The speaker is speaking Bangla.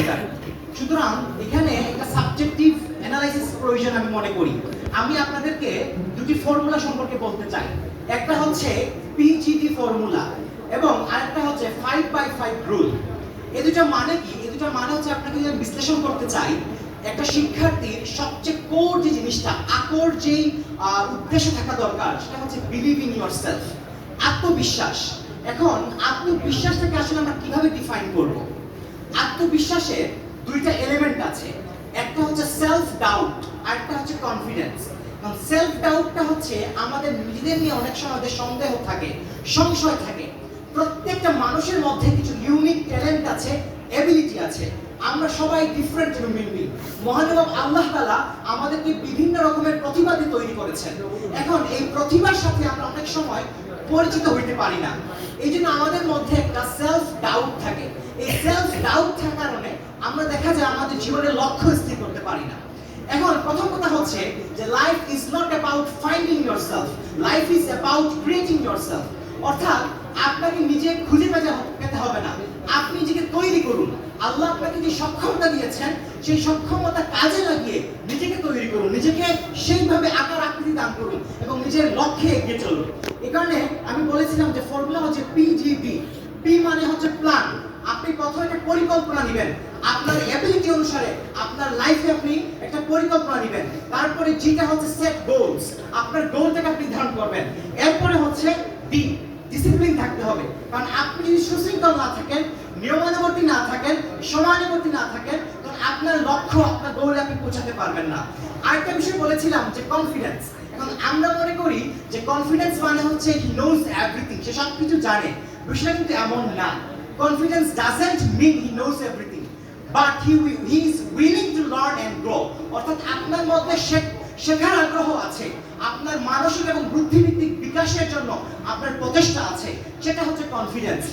এটা সুতরাং এখানে একটা সাবজেক্টিভ অ্যানালাইসিস প্রয়োজন আমি মনে করি। আমি আপনাদেরকে দুটি ফর্মুলা সম্পর্কে বলতে চাই। একটা হচ্ছে ফর্মুলা এবং আরেকটা হচ্ছে ফাইভ বাই ফাইভ রুল দুটো মানে কি? এই দুটো মানে হচ্ছে আপনাকে যদি বিশ্লেষণ করতে চাই, একটা শিক্ষার্থীর সবচেয়ে কোর যে জিনিসটা, আকর যেই উদ্দেশ্য থাকা দরকার, সেটা হচ্ছে বিলিভ ইন ইউর সেলফ আত্মবিশ্বাস। এখন আত্মবিশ্বাসটাকে আসলে আমরা কীভাবে ডিফাইন করব? আত্মবিশ্বাসের দুইটা এলিমেন্ট আছে। একটা হচ্ছে সেলফ ডাউট আর একটা হচ্ছে কনফিডেন্স সেলফ ডাউটটা হচ্ছে আমাদের নিজেদের নিয়ে অনেক সময় আমাদের সন্দেহ থাকে, সংশয় থাকে। প্রত্যেকটা মানুষের মধ্যে কিছু ইউনিক ট্যালেন্ট আছে এবিলিটি আছে। আমরা সবাই ডিফারেন্ট হিউম্যান বিং মহানুভব আল্লাহ তাআলা আমাদেরকে বিভিন্ন রকমের প্রতিভাতে তৈরি করেছেন। এখন এই প্রতিভার সাথে আমরা অনেক সময় পরিচিত হইতে পারি না। এই জন্য আমাদের মধ্যে একটা সেলফ ডাউট থাকে। এই সেলফ ডাউট থাকার কারণে আমরা দেখা যায় আমাদের জীবনের লক্ষ্য স্থির করতে পারি না। এখন প্রথম কথা হচ্ছে যে life is not about finding yourself life is about creating yourself অর্থাৎ আপনাকে নিজে খুঁজে পেতে হবে না। আপনি নিজেকে তৈরি করুন। আল্লাহ আপনাকে যে সক্ষমতা দিয়েছেন, সেই সক্ষমতা কাজে লাগিয়ে নিজেকে তৈরি করুন। নিজেকে সেইভাবে আকার আকৃতি দান করুন এবং নিজের লক্ষ্যে এগিয়ে চলুন। এ কারণে আমি বলেছিলাম যে ফর্মুলা হচ্ছে পিজিবি পি মানে হচ্ছে প্ল্যান প্রথমে একটা পরিকল্পনা নেবেন। আপনার এবিলিটি অনুসারে আপনার লাইফে আপনি একটা পরিকল্পনা নেবেন। তারপরে যেটা হচ্ছে সেট গোলস আপনার গোলটাকে আপনি নির্ধারণ করবেন। এরপরে হচ্ছে ডি ডিসিপ্লিন থাকতে হবে। কারণ আপনি যদি সুশৃঙ্খল না থাকেন, নিয়মানুবর্তী না থাকেন, সমানুবর্তী না থাকেন তখন আপনার লক্ষ্য, আপনার গোলে আপনি পৌঁছাতে পারবেন না। আরেকটা বিষয় বলেছিলাম যে কনফিডেন্স এখন আমরা মনে করি যে কনফিডেন্স মানে হচ্ছে হি নোজ এভরিথিং সে সব কিছু জানে। বিষয়টা কিন্তু এমন না। Confidence doesn't mean he knows everything but he he is willing to learn and grow অর্থাৎ আপনার মধ্যে শেখ- শেখার আগ্রহ আছে, আপনার মানসিক এবং বুদ্ধিভিত্তিক বিকাশের জন্য আপনার প্রচেষ্টা আছে, সেটা হচ্ছে কনফিডেন্স